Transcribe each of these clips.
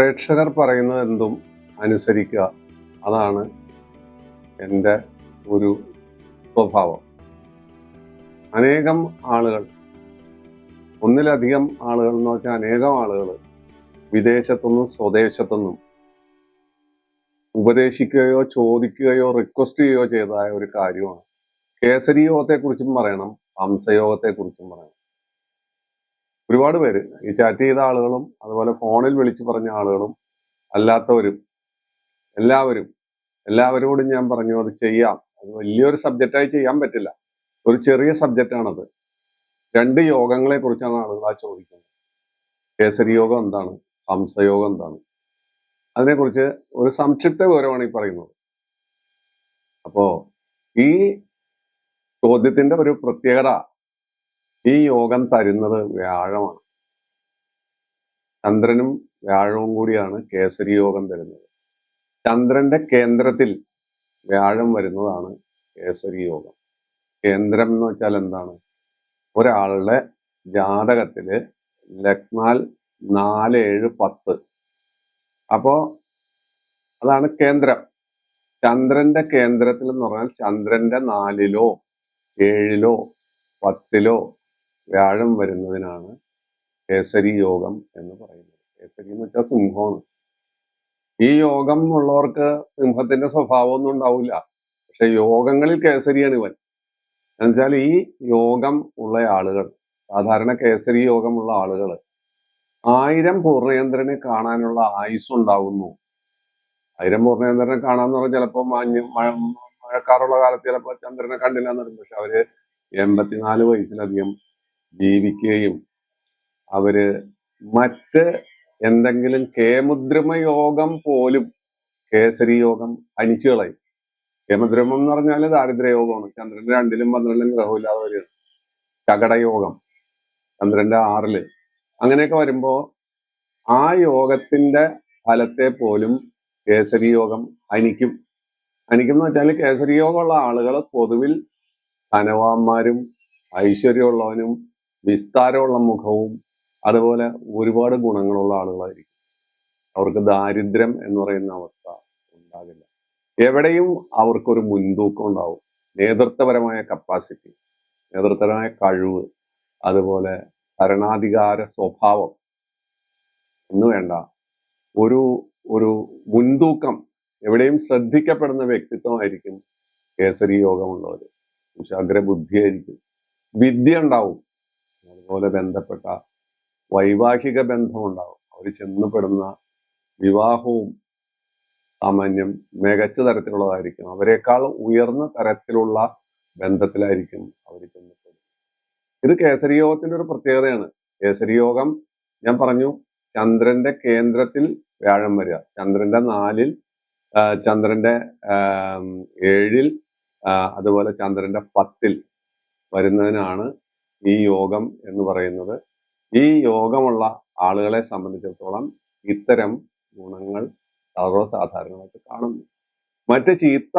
പ്രേക്ഷകർ പറയുന്നത് എന്തും അനുസരിക്കുക. അതാണ് എന്റെ ഒരു സ്വഭാവം. അനേകം ആളുകൾ ഒന്നിലധികം ആളുകൾ എന്ന് വെച്ചാൽ അനേകം ആളുകൾ വിദേശത്തുനിന്നും സ്വദേശത്തുനിന്നും ഉപദേശിക്കുകയോ ചോദിക്കുകയോ റിക്വസ്റ്റ് ചെയ്യുകയോ ചെയ്തതായ ഒരു കാര്യമാണ്. കേസരി യോഗത്തെക്കുറിച്ചും പറയണം ഹംസയോഗത്തെക്കുറിച്ചും പറയണം. ഒരുപാട് പേര്. ഈ ചാറ്റ് ചെയ്ത ആളുകളും അതുപോലെ ഫോണിൽ വിളിച്ചു പറഞ്ഞ ആളുകളും അല്ലാത്തവരും എല്ലാവരും എല്ലാവരോടും ഞാൻ പറഞ്ഞു അത് ചെയ്യാം. അത് വലിയൊരു സബ്ജക്റ്റായി ചെയ്യാൻ പറ്റില്ല. ഒരു ചെറിയ സബ്ജക്റ്റാണത് രണ്ട് യോഗങ്ങളെ കുറിച്ചാണ് ആളുകൾ ആ ചോദിക്കുന്നത്. കേസരി യോഗം എന്താണ്? ഹംസയോഗം എന്താണ്? അതിനെക്കുറിച്ച് ഒരു സംക്ഷിപ്ത വിവരമാണ് ഈ പറയുന്നത്. അപ്പോ ഈ ചോദ്യത്തിന്റെ ഒരു പ്രത്യേകത ഈ യോഗം തരുന്നത് വ്യാഴമാണ്. ചന്ദ്രനും വ്യാഴവും കൂടിയാണ് കേസരി യോഗം തരുന്നത്. ചന്ദ്രന്റെ കേന്ദ്രത്തിൽ വ്യാഴം വരുന്നതാണ് കേസരി യോഗം. കേന്ദ്രം എന്ന് വെച്ചാൽ എന്താണ്? ഒരാളുടെ ജാതകത്തിൽ ലഗ്നാൽ നാല് ഏഴ് പത്ത്. അപ്പോ അതാണ് കേന്ദ്രം. ചന്ദ്രന്റെ കേന്ദ്രത്തിൽ എന്ന് പറഞ്ഞാൽ ചന്ദ്രന്റെ നാലിലോ ഏഴിലോ പത്തിലോ വ്യാഴം വരുന്നതിനാണ് കേസരി യോഗം എന്ന് പറയുന്നത്. കേസരി എന്ന് വെച്ചാൽ സിംഹമാണ്. ഈ യോഗം ഉള്ളവർക്ക് സിംഹത്തിന്റെ സ്വഭാവം ഒന്നും ഉണ്ടാവില്ല. പക്ഷെ യോഗങ്ങളിൽ കേസരിയാണ് ഇവൻ. എന്നുവെച്ചാൽ ഈ യോഗം ഉള്ള ആളുകൾ സാധാരണ കേസരി യോഗമുള്ള ആളുകൾ ആയിരം പൂർണയന്ത്രനെ കാണാനുള്ള ആയുസ് ഉണ്ടാവുന്നു. ആയിരം പൂർണയന്ത്രനെ കാണാന്ന് പറഞ്ഞാൽ ചിലപ്പോൾ മഞ്ഞ് മഴ മഴക്കാറുള്ള കാലത്ത് ചിലപ്പോൾ ചന്ദ്രനെ കണ്ടില്ല എന്ന് പറയും പക്ഷെ അവർ എൺപത്തിനാല് വയസ്സിലധികം ജീവിക്കുകയും അവർ മറ്റ് എന്തെങ്കിലും കേമുദ്രമ യോഗം പോലും കേസരി യോഗം അനിച്ചു കളയും. കേമുദ്രമം എന്ന് പറഞ്ഞാൽ ദാരിദ്ര്യയോഗമാണ് ചന്ദ്രന്റെ രണ്ടിലും പന്ത്രണ്ടിലും ഗ്രഹമില്ലാതെ വരികയാണ്. ചകടയോഗം ചന്ദ്രന്റെ ആറിൽ. അങ്ങനെയൊക്കെ വരുമ്പോ ആ യോഗത്തിന്റെ ഫലത്തെ പോലും കേസരി യോഗം അനിക്കും അനിക്കും എന്ന് വെച്ചാൽ കേസരി യോഗമുള്ള ആളുകൾ പൊതുവിൽ ധനവാന്മാരും ഐശ്വര്യമുള്ളവനും വിസ്താരമുള്ള മുഖവും അതുപോലെ ഒരുപാട് ഗുണങ്ങളുള്ള ആളുകളായിരിക്കും. അവർക്ക് ദാരിദ്ര്യം എന്ന് പറയുന്ന അവസ്ഥ ഉണ്ടാകില്ല. എവിടെയും അവർക്കൊരു മുൻതൂക്കം ഉണ്ടാവും. നേതൃത്വപരമായ കപ്പാസിറ്റി നേതൃത്വപരമായ കഴിവ് അതുപോലെ ഭരണാധികാര സ്വഭാവം എന്ന് വേണ്ട. ഒരു ഒരു മുൻതൂക്കം എവിടെയും ശ്രദ്ധിക്കപ്പെടുന്ന വ്യക്തിത്വമായിരിക്കും കേസരി യോഗമുള്ളവർ കുശാഗ്ര ബുദ്ധിയായിരിക്കും വിദ്യ ഉണ്ടാവും. അതുപോലെ ബന്ധപ്പെട്ട വൈവാഹിക ബന്ധമുണ്ടാവും. അവർ ചെന്നപ്പെടുന്ന വിവാഹവും സാമാന്യം മികച്ച തരത്തിലുള്ളതായിരിക്കും. അവരെക്കാൾ ഉയർന്ന തരത്തിലുള്ള ബന്ധത്തിലായിരിക്കും അവർ ചെന്നപ്പെടുന്നത് ഇത് കേസരി ഒരു പ്രത്യേകതയാണ്. കേസരി യോഗം ഞാൻ പറഞ്ഞു ചന്ദ്രന്റെ കേന്ദ്രത്തിൽ വ്യാഴം വരിക. ചന്ദ്രന്റെ നാലിൽ ചന്ദ്രന്റെ ഏഴിൽ അതുപോലെ ചന്ദ്രന്റെ പത്തിൽ വരുന്നതിനാണ് ഈ യോഗം എന്ന് പറയുന്നത്. ഈ യോഗമുള്ള ആളുകളെ സംബന്ധിച്ചിടത്തോളം ഇത്തരം ഗുണങ്ങൾ സർവസാധാരണമായിട്ട് കാണുന്നു. മറ്റ് ചീത്ത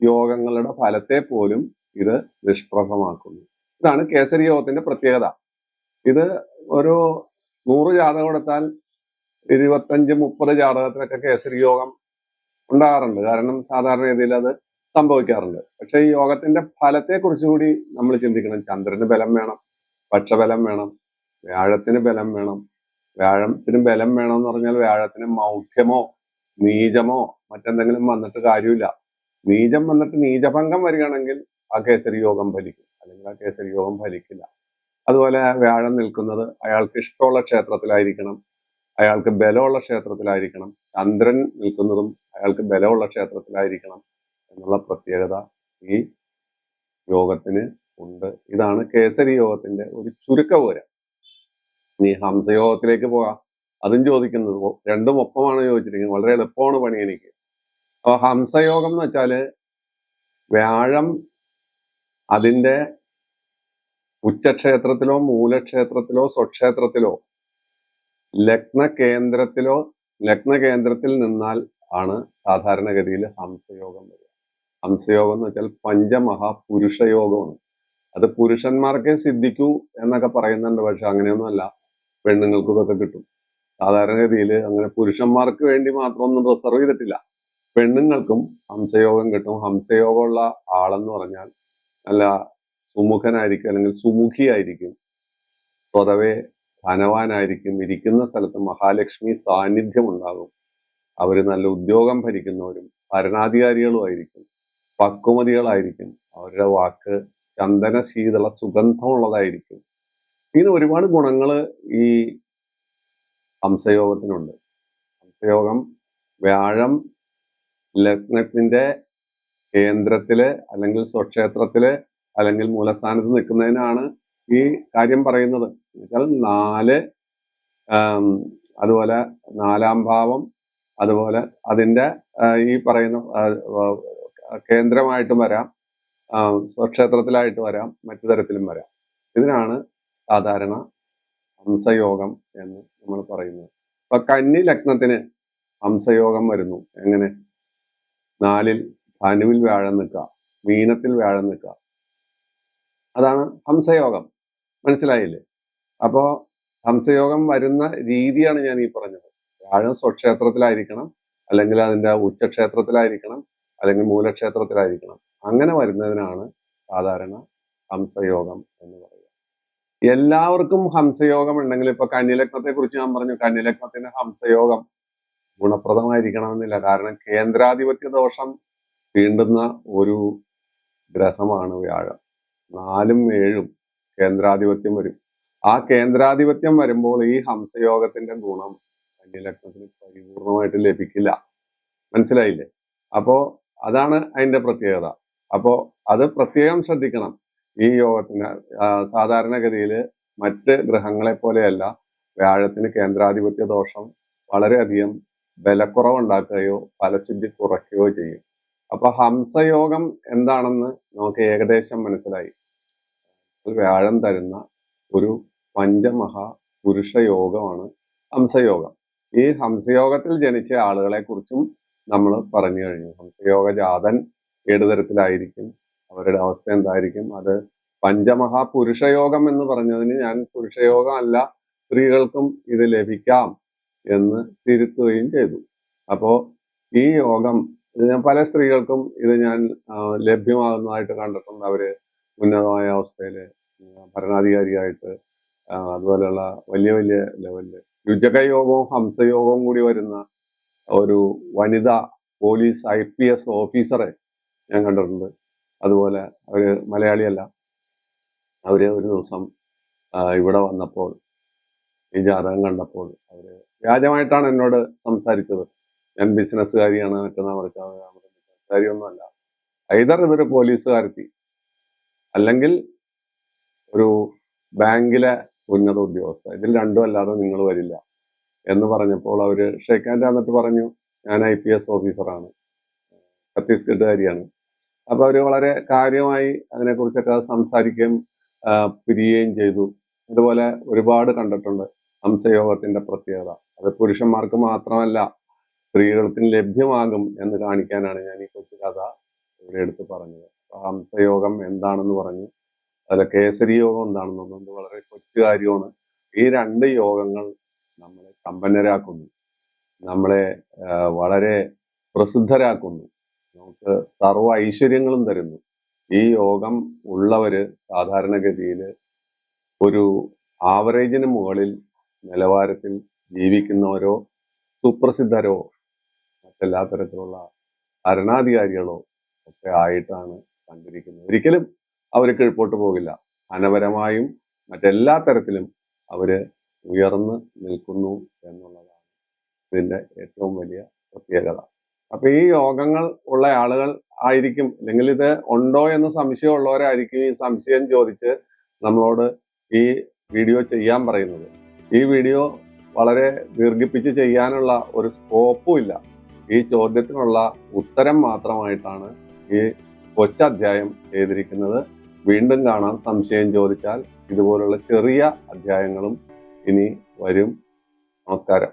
യോഗങ്ങളുടെ ഫലത്തെ പോലും ഇത് നിഷ്പ്രഭമാക്കുന്നു. ഇതാണ് കേസരി യോഗത്തിന്റെ പ്രത്യേകത. ഇത് ഒരു നൂറ് ജാതകം എടുത്താൽ ഇരുപത്തഞ്ച് മുപ്പത് ജാതകത്തിലൊക്കെ കേസരി യോഗം ഉണ്ടാകാറുണ്ട്. കാരണം സാധാരണ രീതിയിൽ അത് സംഭവിക്കാറുണ്ട്. പക്ഷെ ഈ യോഗത്തിന്റെ ഫലത്തെ കുറിച്ചുകൂടി നമ്മൾ ചിന്തിക്കണം. ചന്ദ്രന് ബലം വേണം പക്ഷബലം വേണം വ്യാഴത്തിന് ബലം വേണം. വ്യാഴത്തിന് ബലം വേണം എന്ന് പറഞ്ഞാൽ വ്യാഴത്തിന് മൗഢ്യമോ നീചമോ മറ്റെന്തെങ്കിലും വന്നിട്ട് കാര്യമില്ല. നീജം വന്നിട്ട് നീചഭംഗം വരികയാണെങ്കിൽ ആ കേസരി യോഗം ഫലിക്കും. അല്ലെങ്കിൽ ആ കേസരി യോഗം ഫലിക്കില്ല. അതുപോലെ വ്യാഴം നിൽക്കുന്നത് അയാൾക്ക് ഇഷ്ടമുള്ള ക്ഷേത്രത്തിലായിരിക്കണം അയാൾക്ക് ബലമുള്ള ക്ഷേത്രത്തിലായിരിക്കണം. ചന്ദ്രൻ നിൽക്കുന്നതും അയാൾക്ക് ബലമുള്ള ക്ഷേത്രത്തിലായിരിക്കണം. എന്നുള്ള പ്രത്യേകത ഈ യോഗത്തിന് ഉണ്ട്. ഇതാണ് കേസരി യോഗത്തിന്റെ ഒരു ചുരുക്ക നീ ഹംസയോഗത്തിലേക്ക് പോകാം. അതും ചോദിക്കുന്നത് രണ്ടും ഒപ്പമാണ് ചോദിച്ചിരിക്കുന്നത്. വളരെ എളുപ്പമാണ് പണി എനിക്ക്. അപ്പൊ ഹംസയോഗം എന്ന് വെച്ചാൽ വ്യാഴം അതിന്റെ ഉച്ചക്ഷേത്രത്തിലോ മൂലക്ഷേത്രത്തിലോ സ്വക്ഷേത്രത്തിലോ ലഗ്ന കേന്ദ്രത്തിലോ ലഗ്ന കേന്ദ്രത്തിൽ നിന്നാൽ ആണ് സാധാരണഗതിയിൽ ഹംസയോഗം വരിക ഹംസയോഗം എന്ന് വെച്ചാൽ പഞ്ചമഹാപുരുഷ യോഗമാണ് അത് പുരുഷന്മാർക്കേ സിദ്ധിക്കൂ എന്നൊക്കെ പറയുന്നുണ്ട് പക്ഷെ അങ്ങനെയൊന്നുമല്ല. പെണ്ണുങ്ങൾക്കും ഇതൊക്കെ കിട്ടും. സാധാരണഗതിയിൽ അങ്ങനെ പുരുഷന്മാർക്ക് വേണ്ടി മാത്രമൊന്നും റിസർവ് ചെയ്തിട്ടില്ല. പെണ്ണുങ്ങൾക്കും ഹംസയോഗം കിട്ടും. ഹംസയോഗമുള്ള ആളെന്ന് പറഞ്ഞാൽ നല്ല സുമുഖനായിരിക്കും അല്ലെങ്കിൽ സുമുഖിയായിരിക്കും. സ്വതവേ ധനവാനായിരിക്കും. ഇരിക്കുന്ന സ്ഥലത്ത് മഹാലക്ഷ്മി സാന്നിധ്യം ഉണ്ടാകും. അവർ നല്ല ഉദ്യോഗം ഭരിക്കുന്നവരും ഭരണാധികാരികളുമായിരിക്കും പക്വമതികളായിരിക്കും. അവരുടെ വാക്ക് ചന്ദന ശീതള സുഗന്ധമുള്ളതായിരിക്കും. ഇങ്ങനെ ഒരുപാട് ഗുണങ്ങൾ ഈ ഹംസയോഗത്തിനുണ്ട് ഹംസയോഗം വ്യാഴം ലഗ്നത്തിന്റെ കേന്ദ്രത്തിൽ അല്ലെങ്കിൽ സ്വക്ഷേത്രത്തിൽ അല്ലെങ്കിൽ മൂലസ്ഥാനത്ത് നിൽക്കുന്നതിനാണ് ഈ കാര്യം പറയുന്നത്. എന്നുവെച്ചാൽ നാല് അതുപോലെ നാലാം ഭാവം അതുപോലെ അതിന്റെ ഈ പറയുന്ന കേന്ദ്രമായിട്ടും വരാം. സ്വക്ഷേത്രത്തിലായിട്ട് വരാം. മറ്റു തരത്തിലും വരാം. ഇതിനാണ് സാധാരണ ഹംസയോഗം എന്ന് നമ്മൾ പറയുന്നത്. അപ്പൊ കന്നി ലഗ്നത്തിന് ഹംസയോഗം വരുന്നു. എങ്ങനെ? നാലിൽ ധനുവിൽ വ്യാഴം നിൽക്കുക മീനത്തിൽ വ്യാഴം നിൽക്കുക. അതാണ് ഹംസയോഗം. മനസ്സിലായില്ലേ? അപ്പോ ഹംസയോഗം വരുന്ന രീതിയാണ് ഞാൻ ഈ പറഞ്ഞത്. വ്യാഴം സ്വക്ഷേത്രത്തിലായിരിക്കണം അല്ലെങ്കിൽ അതിന്റെ ഉച്ചക്ഷേത്രത്തിലായിരിക്കണം അല്ലെങ്കിൽ മൂലക്ഷേത്രത്തിലായിരിക്കണം. അങ്ങനെ വരുന്നതിനാണ് സാധാരണ ഹംസയോഗം എന്ന് പറയുക. എല്ലാവർക്കും ഹംസയോഗം ഉണ്ടെങ്കിൽ ഇപ്പൊ കന്യലഗ്നത്തെ കുറിച്ച് ഞാൻ പറഞ്ഞു. കന്യലഗ്നത്തിന് ഹംസയോഗം ഗുണപ്രദമായിരിക്കണമെന്നില്ല. കാരണം കേന്ദ്രാധിപത്യ ദോഷം തീണ്ടുന്ന ഒരു ഗ്രഹമാണ് വ്യാഴം. നാലും ഏഴും കേന്ദ്രാധിപത്യം വരും. ആ കേന്ദ്രാധിപത്യം വരുമ്പോൾ ഈ ഹംസയോഗത്തിന്റെ ഗുണം കന്യലഗ്നത്തിന് പരിപൂർണമായിട്ട് ലഭിക്കില്ല. മനസ്സിലായില്ലേ? അപ്പോ അതാണ് അതിന്റെ പ്രത്യേകത. അപ്പോ അത് പ്രത്യേകം ശ്രദ്ധിക്കണം. ഈ യോഗത്തിന് സാധാരണഗതിയിൽ മറ്റ് ഗ്രഹങ്ങളെ പോലെയല്ല വ്യാഴത്തിന് കേന്ദ്രാധിപത്യ ദോഷം വളരെയധികം ബലക്കുറവുണ്ടാക്കുകയോ ഫലശുദ്ധി കുറയ്ക്കുകയോ ചെയ്യും. അപ്പൊ ഹംസയോഗം എന്താണെന്ന് നമുക്ക് ഏകദേശം മനസ്സിലായി. വ്യാഴം തരുന്ന ഒരു പഞ്ചമഹാ പുരുഷ യോഗമാണ് ഹംസയോഗം. ഈ ഹംസയോഗത്തിൽ ജനിച്ച ആളുകളെ കുറിച്ചും നമ്മൾ പറഞ്ഞു കഴിഞ്ഞു. ഹംസയോഗ ജാതൻ ഏത് തരത്തിലായിരിക്കും? അവരുടെ അവസ്ഥ എന്തായിരിക്കും? അത് പഞ്ചമഹാപുരുഷയോഗം എന്ന് പറഞ്ഞതിന് ഞാൻ പുരുഷയോഗം അല്ല സ്ത്രീകൾക്കും ഇത് ലഭിക്കാം എന്ന് തിരുത്തുകയും ചെയ്തു. അപ്പോ ഈ യോഗം പല സ്ത്രീകൾക്കും ഇത് ഞാൻ ലഭ്യമാകുന്നതായിട്ട് കണ്ടിട്ടുണ്ട്. അവർ ഉന്നതമായ അവസ്ഥയിൽ ഭരണാധികാരിയായിട്ട് അതുപോലെയുള്ള വലിയ വലിയ ലെവലിൽ. യുജക യോഗവും ഹംസയോഗവും കൂടി വരുന്ന ഒരു വനിത പോലീസ് ഐ പി എസ് ഓഫീസറെ ഞാൻ കണ്ടിട്ടുണ്ട്. അതുപോലെ അവർ മലയാളിയല്ല. അവർ ഒരു ദിവസം ഇവിടെ വന്നപ്പോൾ ഈ ജാതകം കണ്ടപ്പോൾ അവർ വ്യാജമായിട്ടാണ് എന്നോട് സംസാരിച്ചത്. ഞാൻ ബിസിനസ്സുകാരിയാണ് മറ്റന്നാ മറിച്ചാണ് ബിസിനസ്സുകാരിയൊന്നുമല്ല ഐതർ ഇതൊരു പോലീസുകാരത്തി അല്ലെങ്കിൽ ഒരു ബാങ്കിലെ ഉന്നത ഉദ്യോഗസ്ഥ ഇതിൽ രണ്ടും അല്ലാതെ നിങ്ങൾ വരില്ല. എന്ന് പറഞ്ഞപ്പോൾ അവർ ഷേഖ് എന്നിട്ട് പറഞ്ഞു ഞാൻ ഐ പി എസ് ഓഫീസറാണ്. ഛത്തീസ്ഗഡുകാരിയാണ്. അപ്പോൾ അവർ വളരെ കാര്യമായി അതിനെക്കുറിച്ചൊക്കെ സംസാരിക്കുകയും പിരിയുകയും ചെയ്തു. അതുപോലെ ഒരുപാട് കണ്ടിട്ടുണ്ട് ഹംസയോഗത്തിന്റെ പ്രത്യേകത. അത് പുരുഷന്മാർക്ക് മാത്രമല്ല സ്ത്രീകൾക്കും ലഭ്യമാകും എന്ന് കാണിക്കാനാണ് ഞാൻ ഈ കൊച്ചു കഥ ഇവിടെ എടുത്ത് പറഞ്ഞത്. ഹംസയോഗം എന്താണെന്ന് പറഞ്ഞു അതിലെ കേസരി യോഗം എന്താണെന്ന് പറഞ്ഞത് വളരെ കൊച്ചു കാര്യമാണ്. ഈ രണ്ട് യോഗങ്ങൾ നമ്മളെ സമ്പന്നരാക്കുന്നു നമ്മളെ വളരെ പ്രസിദ്ധരാക്കുന്നു. നമുക്ക് സർവ ഐശ്വര്യങ്ങളും തരുന്നു. ഈ യോഗം ഉള്ളവര് സാധാരണഗതിയിൽ ഒരു ആവറേജിന് മുകളിൽ നിലവാരത്തിൽ ജീവിക്കുന്നവരോ സുപ്രസിദ്ധരോ മറ്റെല്ലാ തരത്തിലുള്ള ഭരണാധികാരികളോ ഒക്കെ ആയിട്ടാണ് കണ്ടിരിക്കുന്നത്. ഒരിക്കലും അവർ കീഴ്പോട്ട് പോകില്ല. ധനപരമായും മറ്റെല്ലാ തരത്തിലും അവർ ഉയർന്ന് നിൽക്കുന്നു എന്നുള്ളതാണ് ഇതിന്റെ ഏറ്റവും വലിയ പ്രത്യേകത. അപ്പൊ ഈ യോഗങ്ങൾ ഉള്ള ആളുകൾ ആയിരിക്കും. അല്ലെങ്കിൽ ഇത് ഉണ്ടോ എന്ന് സംശയമുള്ളവരായിരിക്കും ഈ സംശയം ചോദിച്ച് നമ്മളോട് ഈ വീഡിയോ ചെയ്യാൻ പറയുന്നത്. ഈ വീഡിയോ വളരെ ദീർഘിപ്പിച്ച് ചെയ്യാനുള്ള ഒരു സ്കോപ്പും ഇല്ല. ഈ ചോദ്യത്തിനുള്ള ഉത്തരം മാത്രമായിട്ടാണ് ഈ കൊച്ചധ്യായം ചെയ്തിരിക്കുന്നത്. വീണ്ടും കാണാം. സംശയം ചോദിച്ചാൽ ഇതുപോലുള്ള ചെറിയ അധ്യായങ്ങളും ഇനി വരും. നമസ്കാരം.